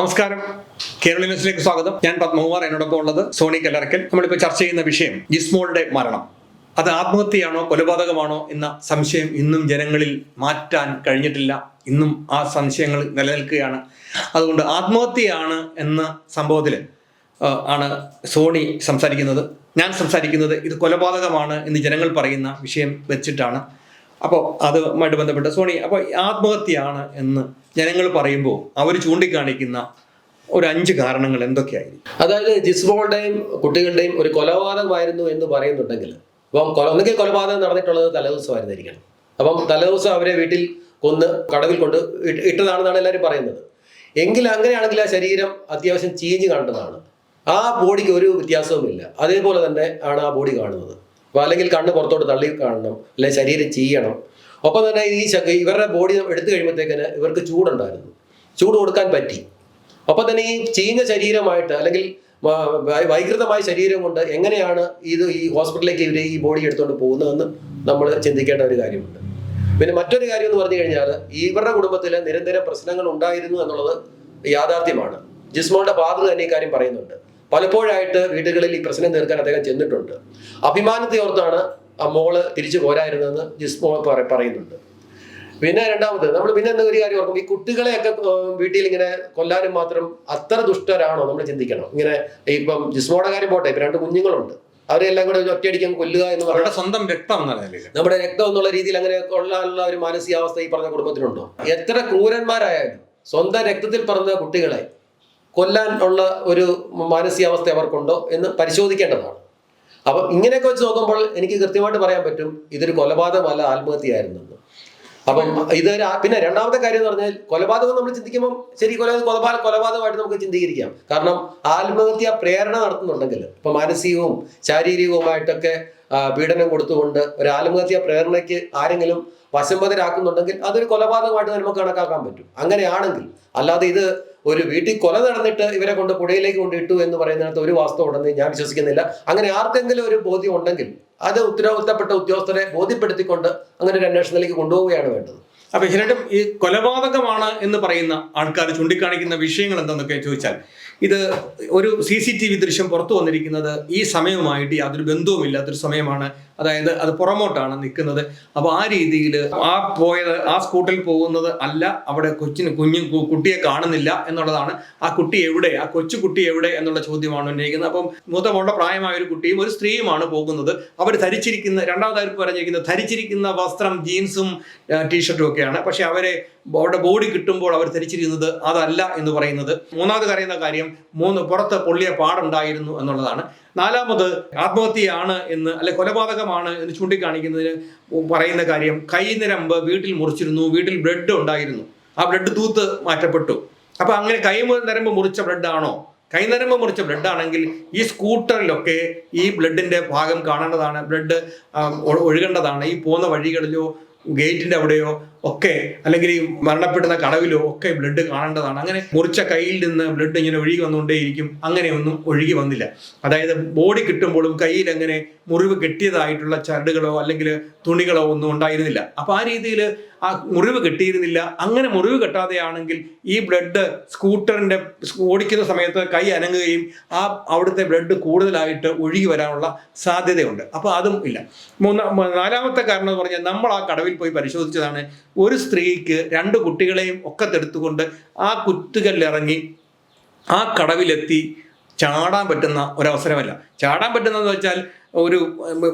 നമസ്കാരം. കേരള ന്യൂസിലേക്ക് സ്വാഗതം. ഞാൻ പത്മകുമാർ എന്നോടൊപ്പം ഉള്ളത് സോണി കല്ലറക്കൽ. നമ്മളിപ്പോൾ ചർച്ച ചെയ്യുന്ന വിഷയം ജിസ്മോളുടെ മരണം. അത് ആത്മഹത്യയാണോ കൊലപാതകമാണോ എന്ന സംശയം ഇന്നും ജനങ്ങളിൽ മാറ്റാൻ കഴിഞ്ഞിട്ടില്ല. ഇന്നും ആ സംശയങ്ങൾ നിലനിൽക്കുകയാണ്. അതുകൊണ്ട് ആത്മഹത്യയാണ് എന്ന സംഭവത്തിൽ ആണ് സോണി സംസാരിക്കുന്നത്. ഞാൻ സംസാരിക്കുന്നത് ഇത് കൊലപാതകമാണ് എന്ന് ജനങ്ങൾ പറയുന്ന വിഷയം വെച്ചിട്ടാണ്. അപ്പോൾ അതുമായിട്ട് ബന്ധപ്പെട്ട് സോണി അപ്പോൾ ആത്മഹത്യയാണ് എന്ന് ജനങ്ങൾ പറയുമ്പോൾ അവർ ചൂണ്ടിക്കാണിക്കുന്ന ഒരു അഞ്ച് കാരണങ്ങൾ എന്തൊക്കെയായിരിക്കും? അതായത് ജിസ്ബോളുടെയും കുട്ടികളുടെയും ഒരു കൊലപാതകമായിരുന്നു എന്ന് പറയുന്നുണ്ടെങ്കിൽ അപ്പം കൊല ഒന്നുകിൽ കൊലപാതകം നടന്നിട്ടുള്ളത് തലേദിവസമായിരുന്നിരിക്കണം അപ്പം തലേദിവസം അവരെ വീട്ടിൽ കൊന്ന് കടവിൽ കൊണ്ട് ഇട്ട് ഇട്ടതാണെന്നാണ് എല്ലാവരും പറയുന്നത്. എങ്കിൽ അങ്ങനെയാണെങ്കിൽ ആ ശരീരം അത്യാവശ്യം ചീഞ്ഞ് കണ്ടതാണ് ആ ബോഡിക്ക് ഒരു വ്യത്യാസവുമില്ല. അതേപോലെ തന്നെ ആണ് ആ ബോഡി കാണുന്നത്. അപ്പോൾ അല്ലെങ്കിൽ കണ്ണ് പുറത്തോട്ട് തള്ളി കാണണം അല്ലെങ്കിൽ ശരീരം ചീയണം ഒപ്പം തന്നെ ഈ ഇവരുടെ ബോഡി എടുത്തു കഴിയുമ്പോഴത്തേക്കിന് ഇവർക്ക് ചൂടുണ്ടായിരുന്നു. ചൂട് കൊടുക്കാൻ പറ്റി. ഒപ്പം തന്നെ ഈ ചീഞ്ഞ ശരീരമായിട്ട് അല്ലെങ്കിൽ വൈകൃതമായ ശരീരം കൊണ്ട് എങ്ങനെയാണ് ഇത് ഈ ഹോസ്പിറ്റലിലേക്ക് ഇവർ ഈ ബോഡി എടുത്തുകൊണ്ട് പോകുന്നതെന്ന് നമ്മൾ ചിന്തിക്കേണ്ട ഒരു കാര്യമുണ്ട്. പിന്നെ മറ്റൊരു കാര്യം എന്ന് പറഞ്ഞു കഴിഞ്ഞാൽ ഇവരുടെ കുടുംബത്തിൽ നിരന്തരം പ്രശ്നങ്ങൾ ഉണ്ടായിരുന്നു എന്നുള്ളത് യാഥാർത്ഥ്യമാണ്. ജിസ്മോളുടെ ഫാദർ തന്നെ ഈ കാര്യം പറയുന്നുണ്ട്. പലപ്പോഴായിട്ട് വീടുകളിൽ ഈ പ്രശ്നം തീർക്കാൻ അദ്ദേഹം ചെന്നിട്ടുണ്ട്. അഭിമാനത്തെ ഓർത്താണ് ആ മോൾ തിരിച്ചു പോരായിരുന്നതെന്ന് ജിസ്മോ പറ- പറയുന്നുണ്ട്. പിന്നെ രണ്ടാമത് നമ്മൾ പിന്നെ എന്താ ഒരു കാര്യം ഓർക്കും ഈ കുട്ടികളെയൊക്കെ വീട്ടിൽ ഇങ്ങനെ കൊല്ലാനും മാത്രം അത്ര ദുഷ്ടരാണോ നമ്മൾ ചിന്തിക്കണം. ഇങ്ങനെ ഇപ്പം ജിസ്മോടെ കാര്യം പോട്ടെ ഇപ്പൊ രണ്ട് കുഞ്ഞുങ്ങളുണ്ട്. അവരെല്ലാം കൂടെ ഒറ്റയടിക്കാൻ കൊല്ലുക എന്ന് പറയുന്നത് സ്വന്തം രക്തം നമ്മുടെ രക്തം എന്നുള്ള രീതിയിൽ അങ്ങനെ കൊള്ളാനുള്ള ഒരു മാനസികാവസ്ഥ ഈ പറഞ്ഞ കുടുംബത്തിനുണ്ടോ എത്ര ക്രൂരന്മാരായാലും സ്വന്തം രക്തത്തിൽ പറഞ്ഞ കുട്ടികളെ കൊല്ലാൻ ഉള്ള ഒരു മാനസികാവസ്ഥ അവർക്കുണ്ടോ എന്ന് പരിശോധിക്കേണ്ടതാണ്. അപ്പം ഇങ്ങനെയൊക്കെ വെച്ച് നോക്കുമ്പോൾ എനിക്ക് കൃത്യമായിട്ട് പറയാൻ പറ്റും ഇതൊരു കൊലപാതകമല്ല ആത്മഹത്യയായിരുന്നു എന്ന്. അപ്പം ഇത് പിന്നെ രണ്ടാമത്തെ കാര്യം എന്ന് പറഞ്ഞാൽ കൊലപാതകം നമ്മൾ ചിന്തിക്കുമ്പോൾ ശരി കൊല കൊലപാത കൊലപാതകമായിട്ട് നമുക്ക് ചിന്തീകരിക്കാം. കാരണം ആത്മഹത്യ പ്രേരണ നടത്തുന്നുണ്ടെങ്കിൽ ഇപ്പൊ മാനസികവും ശാരീരികവുമായിട്ടൊക്കെ പീഡനം കൊടുത്തുകൊണ്ട് ഒരു ആത്മഹത്യ പ്രേരണയ്ക്ക് ആരെങ്കിലും വശംബദരാക്കുന്നുണ്ടെങ്കിൽ അതൊരു കൊലപാതകമായിട്ട് നമുക്ക് കണക്കാക്കാൻ പറ്റും. അങ്ങനെയാണെങ്കിൽ അല്ലാതെ ഇത് ഒരു വീട്ടിൽ കൊല നടന്നിട്ട് ഇവരെ കൊണ്ട് പുഴയിലേക്ക് കൊണ്ട് ഇട്ടു എന്ന് പറയുന്നതിനകത്ത് ഒരു വാസ്തവം ഉണ്ടെന്ന് ഞാൻ വിശ്വസിക്കുന്നില്ല. അങ്ങനെ ആർക്കെങ്കിലും ഒരു ബോധ്യം ഉണ്ടെങ്കിൽ അത് ഉത്തരവാദിത്തപ്പെട്ട ഉദ്യോഗസ്ഥരെ ബോധ്യപ്പെടുത്തിക്കൊണ്ട് അങ്ങനെ ഒരു അന്വേഷണത്തിലേക്ക് കൊണ്ടുപോവുകയാണ് വേണ്ടത്. അപ്പൊ ഇതിലും ഈ കൊലപാതകമാണ് എന്ന് പറയുന്ന ആൾക്കാർ ചൂണ്ടിക്കാണിക്കുന്ന വിഷയങ്ങൾ എന്തെന്നൊക്കെ ചോദിച്ചാൽ ഇത് ഒരു സി സി ടി വി ദൃശ്യം പുറത്തു വന്നിരിക്കുന്നത് ഈ സമയവുമായിട്ട് യാതൊരു ബന്ധവുമില്ലാത്തൊരു സമയമാണ്. അതായത് അത് പുറമോട്ടാണ് നിൽക്കുന്നത്. അപ്പോൾ ആ രീതിയിൽ ആ പോയത് ആ സ്കൂട്ടിൽ പോകുന്നത് അല്ല അവിടെ കൊച്ചിന് കുഞ്ഞു കുട്ടിയെ കാണുന്നില്ല എന്നുള്ളതാണ്. ആ കുട്ടി എവിടെ? ആ കൊച്ചു കുട്ടി എവിടെ? എന്നുള്ള ചോദ്യമാണ് ഉന്നയിക്കുന്നത്. അപ്പം മൂത്തമുള്ള പ്രായമായ ഒരു കുട്ടിയും ഒരു സ്ത്രീയുമാണ് പോകുന്നത്. അവർ ധരിച്ചിരിക്കുന്ന രണ്ടാമതായി പറഞ്ഞിരിക്കുന്നത് ധരിച്ചിരിക്കുന്ന വസ്ത്രം ജീൻസും ടീഷർട്ടും ഒക്കെയാണ് പക്ഷെ അവരെ അവരുടെ ബോഡി കിട്ടുമ്പോൾ അവർ ധരിച്ചിരിക്കുന്നത് അതല്ല എന്ന് പറയുന്നത്. മൂന്നാമത് പറയുന്ന കാര്യം മൂന്ന് പുറത്ത് പൊള്ളിയ പാടുണ്ടായിരുന്നു എന്നുള്ളതാണ്. നാലാമത് ആത്മഹത്യയാണ് എന്ന് അല്ലെ കൊലപാതകമാണ് എന്ന് ചൂണ്ടിക്കാണിക്കുന്നതിന് പറയുന്ന കാര്യം കൈനിരമ്പ് വീട്ടിൽ മുറിച്ചിരുന്നു വീട്ടിൽ ബ്ലഡ് ഉണ്ടായിരുന്നു. ആ ബ്ലഡ് തൂത്ത് മാറ്റപ്പെട്ടു. അപ്പൊ അങ്ങനെ കൈ നിരമ്പ് മുറിച്ച ആണോ? കൈനരമ്പ് മുറിച്ച ബ്ലഡ് ആണെങ്കിൽ ഈ സ്കൂട്ടറിലൊക്കെ ഈ ബ്ലഡിന്റെ ഭാഗം കാണേണ്ടതാണ്. ബ്ലഡ് ഒഴുകേണ്ടതാണ്. ഈ പോകുന്ന വഴികളിലോ ഗേറ്റിന്റെ അവിടെയോ ഒക്കെ അല്ലെങ്കിൽ മരണപ്പെടുന്ന കടവിലോ ഒക്കെ ബ്ലഡ് കാണേണ്ടതാണ്. അങ്ങനെ മുറിച്ച കയ്യിൽ നിന്ന് ബ്ലഡ് ഇങ്ങനെ ഒഴുകി വന്നുകൊണ്ടേയിരിക്കും. അങ്ങനെയൊന്നും ഒഴുകി വന്നില്ല. അതായത് ബോഡി കിട്ടുമ്പോഴും കയ്യിൽ അങ്ങനെ മുറിവ് കെട്ടിയതായിട്ടുള്ള ചരടുകളോ അല്ലെങ്കിൽ തുണികളോ ഒന്നും ഉണ്ടായിരുന്നില്ല. അപ്പൊ ആ രീതിയിൽ ആ മുറിവ് കെട്ടിയിരുന്നില്ല. അങ്ങനെ മുറിവ് കെട്ടാതെയാണെങ്കിൽ ഈ ബ്ലഡ് സ്കൂട്ടറിന്റെ ഓടിക്കുന്ന സമയത്ത് കൈ അനങ്ങുകയും ആ അവിടുത്തെ ബ്ലഡ് കൂടുതലായിട്ട് ഒഴുകി വരാനുള്ള സാധ്യതയുണ്ട്. അപ്പോൾ അതും ഇല്ല. മൂന്നാ നാലാമത്തെ കാരണം എന്ന് പറഞ്ഞാൽ നമ്മൾ ആ കടവിൽ പോയി പരിശോധിച്ചതാണ് ഒരു സ്ത്രീക്ക് രണ്ട് കുട്ടികളെയും ഒക്കെ തെടുത്തുകൊണ്ട് ആ കുത്തുകല്ലിറങ്ങി ആ കടവിലെത്തി ചാടാൻ പറ്റുന്ന ഒരവസരമല്ല. ചാടാൻ പറ്റുന്നതെന്ന് വെച്ചാൽ ഒരു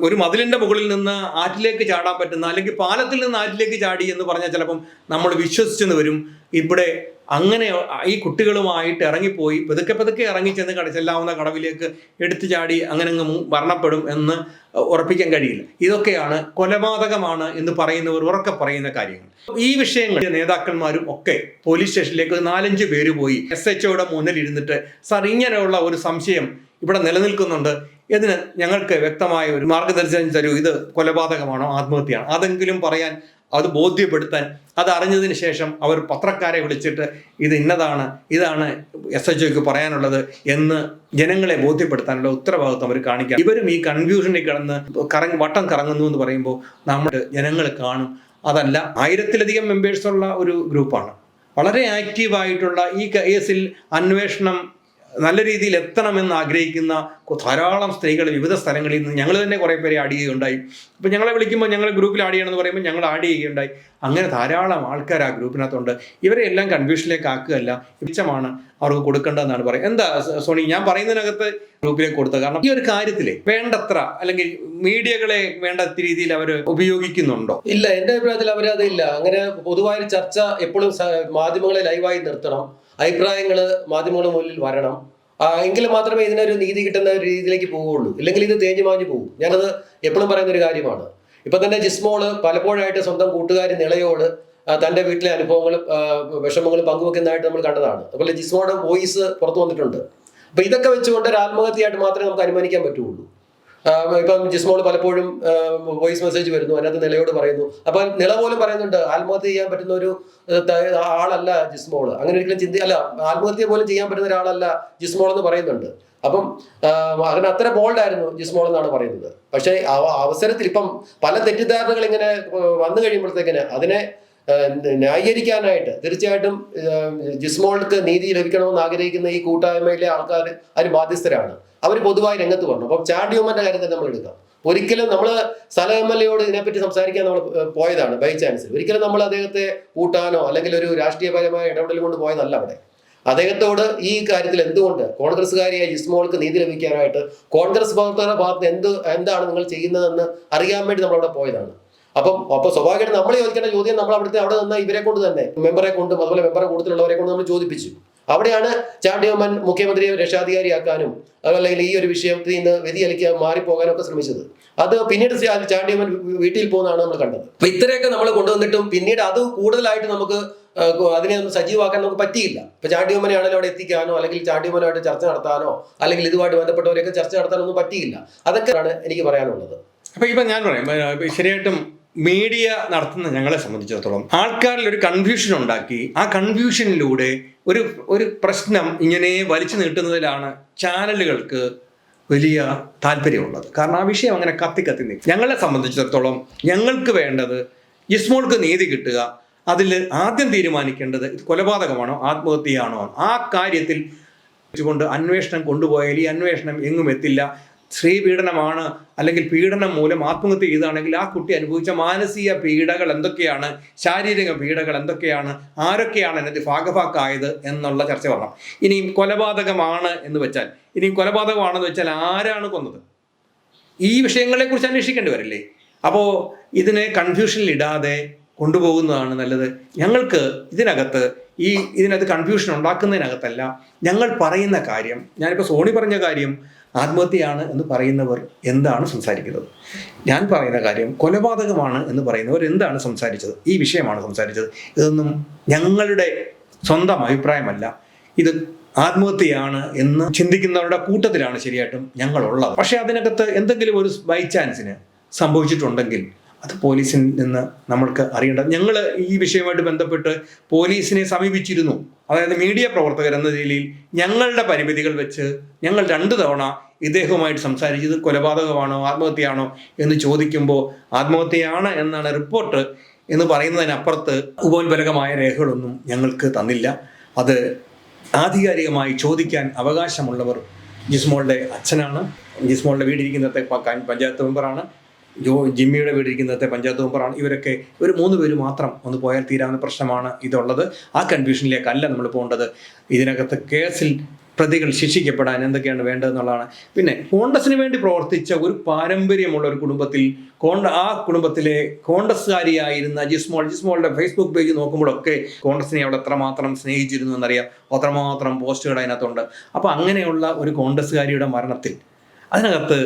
ഒരു മതിലിന്റെ മുകളിൽ നിന്ന് ആറ്റിലേക്ക് ചാടാൻ പറ്റുന്ന അല്ലെങ്കിൽ പാലത്തിൽ നിന്ന് ആറ്റിലേക്ക് ചാടി എന്ന് പറഞ്ഞാൽ ചിലപ്പം നമ്മൾ വിശ്വസിച്ചെന്ന് വരും. ഇവിടെ അങ്ങനെ ഈ കുട്ടികളുമായിട്ട് ഇറങ്ങിപ്പോയി പതുക്കെ പതുക്കെ ഇറങ്ങി ചെന്ന് കട ചെല്ലാവുന്ന കടവിലേക്ക് എടുത്തു ചാടി അങ്ങനെ അങ്ങ് മരണപ്പെടും എന്ന് ഉറപ്പിക്കാൻ കഴിയില്ല. ഇതൊക്കെയാണ് കൊലപാതകമാണ് എന്ന് പറയുന്നവർ ഉറക്കെ പറയുന്ന കാര്യങ്ങൾ. ഈ വിഷയങ്ങൾ നേതാക്കന്മാരും ഒക്കെ പോലീസ് സ്റ്റേഷനിലേക്ക് നാലഞ്ച് പേര് പോയി. എസ് എച്ച് ഒയുടെ മുന്നിൽ ഇരുന്നിട്ട് സാർ ഇങ്ങനെയുള്ള ഒരു സംശയം ഇവിടെ നിലനിൽക്കുന്നുണ്ട്. ഇതിന് ഞങ്ങൾക്ക് വ്യക്തമായ ഒരു മാർഗദർശനം തരൂ? ഇത് കൊലപാതകമാണോ? ആത്മഹത്യയാണോ? അതെങ്കിലും പറയാൻ അത് ബോധ്യപ്പെടുത്താൻ അത് അറിഞ്ഞതിന് ശേഷം അവർ പത്രക്കാരെ വിളിച്ചിട്ട് ഇത് ഇന്നതാണ് ഇതാണ് എസ് എച്ച് ഒക്ക് പറയാനുള്ളത് എന്ന് ജനങ്ങളെ ബോധ്യപ്പെടുത്താനുള്ള ഉത്തരവാദിത്വം അവർ കാണിക്കാം ഇവരും ഈ കൺഫ്യൂഷനിൽ കിടന്ന് കറങ്ങി വട്ടം കറങ്ങുന്നു എന്ന് പറയുമ്പോൾ നമ്മൾ ജനങ്ങൾ കാണും. അതല്ല ആയിരത്തിലധികം മെമ്പേഴ്സ് ഉള്ള ഒരു ഗ്രൂപ്പാണ്. വളരെ ആക്റ്റീവായിട്ടുള്ള ഈ കേസിൽ അന്വേഷണം നല്ല രീതിയിൽ എത്തണമെന്ന് ആഗ്രഹിക്കുന്ന ധാരാളം സ്ത്രീകൾ വിവിധ സ്ഥലങ്ങളിൽ നിന്ന് ഞങ്ങൾ തന്നെ കുറേ പേരെ ആഡ് ചെയ്യുകയുണ്ടായി. ഇപ്പം ഞങ്ങളെ വിളിക്കുമ്പോൾ ഞങ്ങൾ ഗ്രൂപ്പിൽ ആഡ് ചെയ്യണമെന്ന് പറയുമ്പോൾ ഞങ്ങൾ ആഡ് ചെയ്യുകയുണ്ടായി. അങ്ങനെ ധാരാളം ആൾക്കാർ ആ ഗ്രൂപ്പിനകത്തുണ്ട്. ഇവരെ എല്ലാം കൺഫ്യൂഷനിലേക്ക് ആക്കുകയല്ല മിച്ചമാണ് അവർക്ക് കൊടുക്കേണ്ടതെന്നാണ് പറയുന്നത് എന്താ സോണി ഞാൻ പറയുന്നതിനകത്ത് ഗ്രൂപ്പിലേക്ക് കൊടുത്തത്? കാരണം ഈ ഒരു കാര്യത്തിൽ വേണ്ടത്ര അല്ലെങ്കിൽ മീഡിയകളെ വേണ്ട രീതിയിൽ അവർ ഉപയോഗിക്കുന്നുണ്ടോ? ഇല്ല എന്റെ അഭിപ്രായത്തിൽ അവരതില്ല. അങ്ങനെ പൊതുവായ ചർച്ച എപ്പോഴും മാധ്യമങ്ങളെ ലൈവായി നിർത്തണം. അഭിപ്രായങ്ങൾ മാധ്യമങ്ങളുടെ മുന്നിൽ വരണം. എങ്കിൽ മാത്രമേ ഇതിനൊരു നീതി കിട്ടുന്ന ഒരു രീതിയിലേക്ക് പോവുകയുള്ളൂ. ഇല്ലെങ്കിൽ ഇത് തേഞ്ഞു മാഞ്ഞു പോകും. ഞാനത് എപ്പോഴും പറയുന്ന ഒരു കാര്യമാണ്. ഇപ്പൊ തന്നെ ജിസ്മോൾ പലപ്പോഴായിട്ട് സ്വന്തം കൂട്ടുകാരി നിളയോട് തന്റെ വീട്ടിലെ അനുഭവങ്ങളും വിഷമങ്ങളും പങ്കുവെക്കുന്നതായിട്ട് നമ്മൾ കണ്ടതാണ്. അതുപോലെ ജിസ്മോയുടെ വോയിസ് പുറത്തു വന്നിട്ടുണ്ട്. അപ്പൊ ഇതൊക്കെ വെച്ചുകൊണ്ട് ഒരു ആത്മഹത്യയായിട്ട് മാത്രമേ നമുക്ക് അനുമാനിക്കാൻ പറ്റുള്ളൂ ഇപ്പം ജിസ്മോൾ പലപ്പോഴും വോയിസ് മെസ്സേജ് വരുന്നു അതിനകത്ത് നിലയോട് പറയുന്നു. അപ്പൊ നില പോലും പറയുന്നുണ്ട് ആത്മഹത്യ ചെയ്യാൻ പറ്റുന്ന ഒരു ആളല്ല ജിസ്മോൾ. അങ്ങനെ ഒരിക്കലും ചിന്തി അല്ല ആത്മഹത്യ പോലും ചെയ്യാൻ പറ്റുന്ന ഒരാളല്ല ജിസ്മോൾ എന്ന് പറയുന്നുണ്ട്. അപ്പം അങ്ങനെ അത്ര ബോൾഡ് ആയിരുന്നു ജിസ്മോൾ എന്നാണ് പറയുന്നത്. പക്ഷേ അവസരത്തിൽ ഇപ്പം പല തെറ്റിദ്ധാരണകൾ ഇങ്ങനെ വന്നു കഴിയുമ്പോഴത്തേക്കിന് അതിനെ ന്യായീകരിക്കാനായിട്ട് തീർച്ചയായിട്ടും ജിസ്മോൾക്ക് നീതി ലഭിക്കണമെന്ന് ആഗ്രഹിക്കുന്ന ഈ കൂട്ടായ്മയിലെ ആൾക്കാർ അതിന് ബാധ്യസ്ഥരാണ്. അവർ പൊതുവായി രംഗത്ത് വരണം. അപ്പം ചാണ്ടിയുമ്മന്റെ കാര്യം തന്നെ നമ്മൾ എടുക്കാം. ഒരിക്കലും നമ്മൾ സ്ഥല എം എൽ എയോട് ഇതിനെപ്പറ്റി സംസാരിക്കാൻ നമ്മൾ പോയതാണ് ബൈ ചാൻസ് ഒരിക്കലും നമ്മൾ അദ്ദേഹത്തെ കൂട്ടാനോ അല്ലെങ്കിൽ ഒരു രാഷ്ട്രീയപരമായ ഇടപെടൽ കൊണ്ട് പോയതല്ല അവിടെ. അദ്ദേഹത്തോട് ഈ കാര്യത്തിൽ എന്തുകൊണ്ട് കോൺഗ്രസ്സുകാരിയായ ജിസ്മോൾക്ക് നീതി ലഭിക്കാനായിട്ട് കോൺഗ്രസ് പ്രവർത്തകരുടെ ഭാഗത്ത് എന്ത് എന്താണ് നിങ്ങൾ ചെയ്യുന്നതെന്ന് അറിയാൻ വേണ്ടി നമ്മൾ അവിടെ പോയതാണ്. അപ്പം അപ്പൊ സ്വാഭാവികമായിട്ട് നമ്മൾ ചോദിക്കേണ്ട ചോദ്യം നമ്മൾ അവിടുത്തെ അവിടെ നിന്ന് ഇവരെ കൊണ്ട് തന്നെ മെമ്പറെ കൊണ്ടും അതുപോലെ മെമ്പറെ കൂടുതലുള്ളവരെ കൊണ്ട് നമ്മൾ ചോദിപ്പിച്ചു. അവിടെയാണ് ചാണ്ടിയമ്മൻ മുഖ്യമന്ത്രിയെ രക്ഷാധികാരിയാക്കാനും അതല്ലെങ്കിൽ ഈ ഒരു വിഷയത്തിൽ നിന്ന് വ്യതിയലിക്കാൻ മാറിപ്പോകാനും ഒക്കെ ശ്രമിച്ചത്. അത് പിന്നീട് ചാണ്ടിയമ്മൻ വീട്ടിൽ പോകുന്നതാണ് നമ്മൾ കണ്ടത്. അപ്പൊ ഇത്രയൊക്കെ നമ്മൾ കൊണ്ടുവന്നിട്ടും പിന്നീട് അത് കൂടുതലായിട്ട് നമുക്ക് അതിനെ ഒന്ന് സജീവമാക്കാൻ നമുക്ക് പറ്റിയില്ല. ഇപ്പൊ ചാണ്ടിയമ്മനെ ആണെങ്കിലും അവിടെ എത്തിക്കാനോ അല്ലെങ്കിൽ ചാണ്ടിയമ്മനുമായിട്ട് ചർച്ച നടത്താനോ അല്ലെങ്കിൽ ഇതുമായിട്ട് ബന്ധപ്പെട്ടവരെയൊക്കെ ചർച്ച നടത്താനൊന്നും പറ്റിയില്ല. അതൊക്കെയാണ് എനിക്ക് പറയാനുള്ളത്. അപ്പൊ ഇപ്പൊ ഞാൻ പറയാം. ശരിയായിട്ടും മീഡിയ നടത്തുന്ന ഞങ്ങളെ സംബന്ധിച്ചിടത്തോളം ആൾക്കാരിൽ ഒരു കൺഫ്യൂഷൻ ഉണ്ടാക്കി. ആ കൺഫ്യൂഷനിലൂടെ ഒരു ഒരു പ്രശ്നം ഇങ്ങനെ വലിച്ചു നീട്ടുന്നതിലാണ് ചാനലുകൾക്ക് വലിയ താല്പര്യമുള്ളത്. കാരണം ആ വിഷയം അങ്ങനെ കത്തി കത്തി നിൽക്കും ഞങ്ങളെ സംബന്ധിച്ചിടത്തോളം ഞങ്ങൾക്ക് വേണ്ടത് ഇസ്മോൾക്ക് നീതി കിട്ടുക. അതിൽ ആദ്യം തീരുമാനിക്കേണ്ടത് കൊലപാതകമാണോ ആത്മഹത്യയാണോ ആ കാര്യത്തിൽ കൊണ്ട് അന്വേഷണം കൊണ്ടുപോയാൽ ഈ അന്വേഷണം എങ്ങും എത്തില്ല. സ്ത്രീ പീഡനമാണ് അല്ലെങ്കിൽ പീഡനം മൂലം ആത്മഹത്യ ചെയ്താണെങ്കിൽ ആ കുട്ടി അനുഭവിച്ച മാനസിക പീഡകൾ എന്തൊക്കെയാണ്? ശാരീരിക പീഡകൾ എന്തൊക്കെയാണ്? ആരൊക്കെയാണ് എന്നത് ഭാഗഭാക്കായത് എന്നുള്ള ചർച്ച വരണം. ഇനിയും കൊലപാതകമാണ് എന്ന് വെച്ചാൽ ഇനിയും കൊലപാതകമാണെന്ന് വെച്ചാൽ ആരാണ് കൊന്നത്? ഈ വിഷയങ്ങളെക്കുറിച്ച് അന്വേഷിക്കേണ്ടി വരില്ലേ? അപ്പോൾ ഇതിനെ കൺഫ്യൂഷനിൽ ഇടാതെ കൊണ്ടുപോകുന്നതാണ് നല്ലത്. ഞങ്ങൾക്ക് ഇതിനകത്ത് ഈ ഇതിനകത്ത് കൺഫ്യൂഷൻ ഉണ്ടാക്കുന്നതിനകത്തല്ല ഞങ്ങൾ പറയുന്ന കാര്യം ഞാനിപ്പോൾ സോണി പറഞ്ഞ കാര്യം ആത്മഹത്യയാണ് എന്ന് പറയുന്നവർ എന്താണ് സംസാരിക്കുന്നത്? ഞാൻ പറയുന്ന കാര്യം കൊലപാതകമാണ് എന്ന് പറയുന്നവർ എന്താണ് സംസാരിച്ചത്? ഈ വിഷയമാണ് സംസാരിച്ചത്. ഇതൊന്നും ഞങ്ങളുടെ സ്വന്തം അഭിപ്രായമല്ല. ഇത് ആത്മഹത്യയാണ് എന്ന് ചിന്തിക്കുന്നവരുടെ കൂട്ടത്തിലാണ് ശരിയായിട്ടും ഞങ്ങളുള്ളത്. പക്ഷേ അതിനകത്ത് എന്തെങ്കിലും ഒരു ബൈ ചാൻസിന് സംഭവിച്ചിട്ടുണ്ടെങ്കിൽ അത് പോലീസിൽ നിന്ന് നമ്മൾക്ക് അറിയേണ്ടത് ഞങ്ങൾ ഈ വിഷയവുമായിട്ട് ബന്ധപ്പെട്ട് പോലീസിനെ സമീപിച്ചിരുന്നു. അതായത് മീഡിയ പ്രവർത്തകർ എന്ന രീതിയിൽ ഞങ്ങളുടെ പരിമിതികൾ വെച്ച് ഞങ്ങൾ രണ്ട് തവണ ഇദ്ദേഹവുമായിട്ട് സംസാരിച്ചത് കൊലപാതകമാണോ ആത്മഹത്യയാണോ എന്ന് ചോദിക്കുമ്പോൾ ആത്മഹത്യയാണ് എന്നാണ് റിപ്പോർട്ട് എന്ന് പറയുന്നതിനപ്പുറത്ത് ഉപോത്ബലകമായ രേഖകളൊന്നും ഞങ്ങൾക്ക് തന്നില്ല. അത് ആധികാരികമായി ചോദിക്കാൻ അവകാശമുള്ളവർ ജിസ്മോളുടെ അച്ഛനാണ്. ജിസ്മോളുടെ വീടിരിക്കുന്നത്തെ പഞ്ചായത്ത് മെമ്പറാണ്. ജോ ജിമ്മിയുടെ വീടിരിക്കുന്നത്തെ പഞ്ചായത്ത് മെമ്പറാണ്. ഇവരൊക്കെ ഒരു മൂന്ന് പേര് മാത്രം ഒന്ന് പോയാൽ തീരാവുന്ന പ്രശ്നമാണ് ഇതുള്ളത്. ആ കൺഫ്യൂഷനിലേക്കല്ല നമ്മൾ പോകേണ്ടത്. ഇതിനകത്ത് കേസിൽ പ്രതികൾ ശിക്ഷിക്കപ്പെടാൻ എന്തൊക്കെയാണ് വേണ്ടതെന്നുള്ളതാണ്. പിന്നെ കോൺഗ്രസിന് വേണ്ടി പ്രവർത്തിച്ച ഒരു പാരമ്പര്യമുള്ള ഒരു കുടുംബത്തിൽ കോണ്ട ആ കുടുംബത്തിലെ കോൺഗ്രസ്സുകാരിയായിരുന്ന ജിസ്മോൾ ജിസ്മോളുടെ ഫേസ്ബുക്ക് പേജ് നോക്കുമ്പോഴൊക്കെ കോൺഗ്രസിനെ അവൾ എത്രമാത്രം സ്നേഹിച്ചിരുന്നു എന്നറിയാം. അത്രമാത്രം പോസ്റ്റുകൾ അതിനകത്തുണ്ട്. അപ്പോൾ അങ്ങനെയുള്ള ഒരു കോൺഗ്രസ്സുകാരിയുടെ മരണത്തിൽ അതിനകത്ത്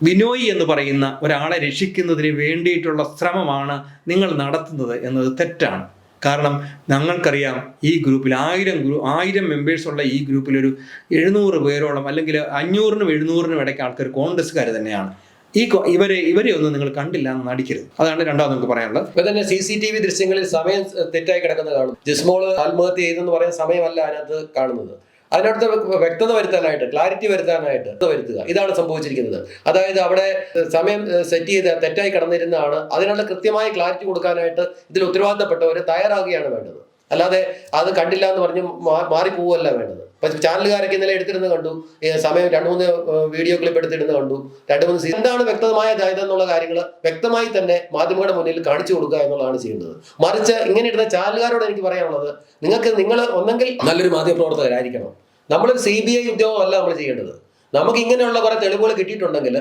ബിനോയ് എന്ന് പറയുന്ന ഒരാളെ രക്ഷിക്കുന്നതിന് വേണ്ടിയിട്ടുള്ള ശ്രമമാണ് നിങ്ങൾ നടത്തുന്നത് എന്നത് തെറ്റാണ്. കാരണം ഞങ്ങൾക്കറിയാം ഈ ഗ്രൂപ്പിൽ ആയിരം ഗ്രൂ ആയിരം മെമ്പേഴ്സ് ഉള്ള ഈ ഗ്രൂപ്പിലൊരു എഴുന്നൂറ് പേരോളം അല്ലെങ്കിൽ അഞ്ഞൂറിനും എഴുന്നൂറിനും ഇടയ്ക്ക് ആൾക്കാർ കോൺഗ്രസ്സുകാർ തന്നെയാണ്. ഈ ഇവരെ ഇവരെ ഒന്നും നിങ്ങൾ കണ്ടില്ല എന്ന് നടിക്കരുത്. അതാണ് രണ്ടാമത് നമുക്ക് പറയാനുള്ളത്. ഇപ്പൊ തന്നെ സി സി ടി വി ദൃശ്യങ്ങളിൽ സമയം തെറ്റായി കിടക്കുന്നത് കാണും. ജിസ്മോൾ ആത്മഹത്യ ചെയ്തെന്ന് പറയുന്ന സമയമല്ല അതിനകത്ത് കാണുന്നത്. അതിനടുത്ത് വ്യ- വ്യക്തത വരുത്താനായിട്ട് ക്ലാരിറ്റി വരുത്താനായിട്ട് വരുത്തുക. ഇതാണ് സംഭവിച്ചിരിക്കുന്നത്. അതായത് അവിടെ സമയം സെറ്റ് ചെയ്ത് തെറ്റായി കിടന്നിരുന്നതാണ്. അതിനുള്ള കൃത്യമായ ക്ലാരിറ്റി കൊടുക്കാനായിട്ട് ഇതിൽ ഉത്തരവാദിത്തപ്പെട്ടവർ തയ്യാറാകുകയാണ് വേണ്ടത്. അല്ലാതെ അത് കണ്ടില്ല എന്ന് പറഞ്ഞ് മാറിപ്പോവല്ല വേണ്ടത്. ഇപ്പൊ ചാനലുകാരൊക്കെ ഇന്നലെ എടുത്തിരുന്ന് കണ്ടു. സമയം രണ്ട് മൂന്ന് വീഡിയോ ക്ലിപ്പ് എടുത്തിരുന്ന് കണ്ടു. രണ്ട് മൂന്ന് എന്താണ് വ്യക്തമായ എന്നുള്ള കാര്യങ്ങൾ വ്യക്തമായി തന്നെ മാധ്യമങ്ങളുടെ മുന്നിൽ കാണിച്ചു കൊടുക്കുക എന്നുള്ളതാണ് ചെയ്യേണ്ടത്. മറിച്ച് ഇങ്ങനെ ഇടുന്ന ചാനലുകാരോട് എനിക്ക് പറയാനുള്ളത് നിങ്ങൾക്ക് നിങ്ങൾ ഒന്നെങ്കിൽ നല്ലൊരു മാധ്യമപ്രവർത്തകരായിരിക്കണം. നമ്മളൊരു സി ബി ഐ ഉദ്യോഗമല്ല നമ്മൾ ചെയ്യേണ്ടത്. നമുക്ക് ഇങ്ങനെയുള്ള കുറെ തെളിവുകൾ കിട്ടിയിട്ടുണ്ടെങ്കിൽ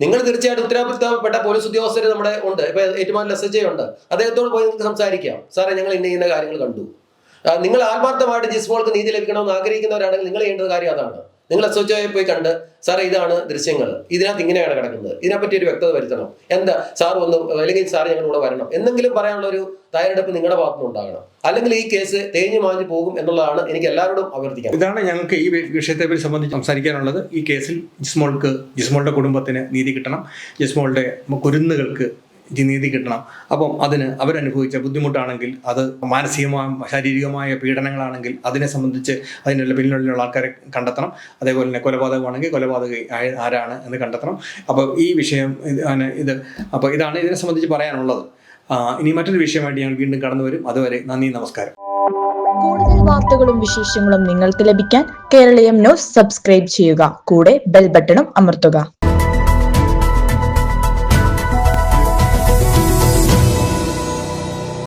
നിങ്ങൾ തീർച്ചയായിട്ടും ഉത്തരവാദിത്തപ്പെട്ട പോലീസ് ഉദ്യോഗസ്ഥർ നമ്മുടെ ഉണ്ട്. ഇപ്പൊ ഏറ്റുമാൻ എസ് എച്ച് ഉണ്ട്. അദ്ദേഹത്തോട് പോയി നിങ്ങൾക്ക് സംസാരിക്കാം. സാറേ ഞങ്ങൾ ഇന്ന ഇന്ന കാര്യങ്ങൾ കണ്ടു. നിങ്ങൾ ആത്മാർത്ഥമായിട്ട് ജിസ്മോൾക്ക് നീതി ലഭിക്കണമെന്ന് ആഗ്രഹിക്കുന്നവരാണെങ്കിൽ നിങ്ങൾ ചെയ്യേണ്ടത് കാര്യം അതാണ്. നിങ്ങൾ എസ് പോയി കണ്ട് സാറേ ഇതാണ് ദൃശ്യങ്ങൾ. ഇതിനകത്ത് ഇങ്ങനെയാണ് കിടക്കുന്നത്. ഇതിനെപ്പറ്റി ഒരു വ്യക്തത വരുത്തണം. എന്താ? സാർ ഒന്ന് അല്ലെങ്കിൽ സാർ ഞങ്ങളുടെ കൂടെ വരണം. എന്തെങ്കിലും പറയാനുള്ള ഒരു തയ്യാറെടുപ്പ് നിങ്ങളുടെ ഭാഗത്തുനിന്ന് ഉണ്ടാകണം. അല്ലെങ്കിൽ ഈ കേസ് തേഞ്ഞു മാഞ്ഞു പോകും എന്നുള്ളതാണ് എനിക്ക് എല്ലാവരോടും അഭ്യർത്ഥിക്കുന്നത് ഇതാണ് ഞങ്ങൾക്ക് ഈ വിഷയത്തെ പറ്റി സംബന്ധിച്ച് സംസാരിക്കാനുള്ളത്. ഈ കേസിൽ ജിസ്മോൾക്ക് ജിസ്മോളുടെ കുടുംബത്തിന് നീതി കിട്ടണം. ജിസ്മോളുടെ കുരുന്നുകൾക്ക് നീതി കിട്ടണം. അപ്പം അതിന് അവരനുഭവിച്ച ബുദ്ധിമുട്ടാണെങ്കിൽ അത് മാനസികമായ ശാരീരികമായ പീഡനങ്ങളാണെങ്കിൽ അതിനെ സംബന്ധിച്ച് അതിനുള്ള പിന്നിലുള്ള ആൾക്കാരെ കണ്ടെത്തണം. അതേപോലെ തന്നെ കൊലപാതകമാണെങ്കിൽ കൊലപാതക ആരാണ് എന്ന് കണ്ടെത്തണം. അപ്പോൾ ഈ വിഷയം ഇത് അപ്പോൾ ഇതാണ് ഇതിനെ സംബന്ധിച്ച് പറയാനുള്ളത്. ഇനി മറ്റൊരു വിഷയമായിട്ട് ഞങ്ങൾ വീണ്ടും കടന്നു വരും. അതുവരെ നന്ദി നമസ്കാരം. കൂടുതൽ വാർത്തകളും വിശേഷങ്ങളും നിങ്ങൾക്ക് ലഭിക്കാൻ കേരളീയം ന്യൂസ് സബ്സ്ക്രൈബ് ചെയ്യുക. കൂടെ ബെൽ ബട്ടണും അമർത്തുക.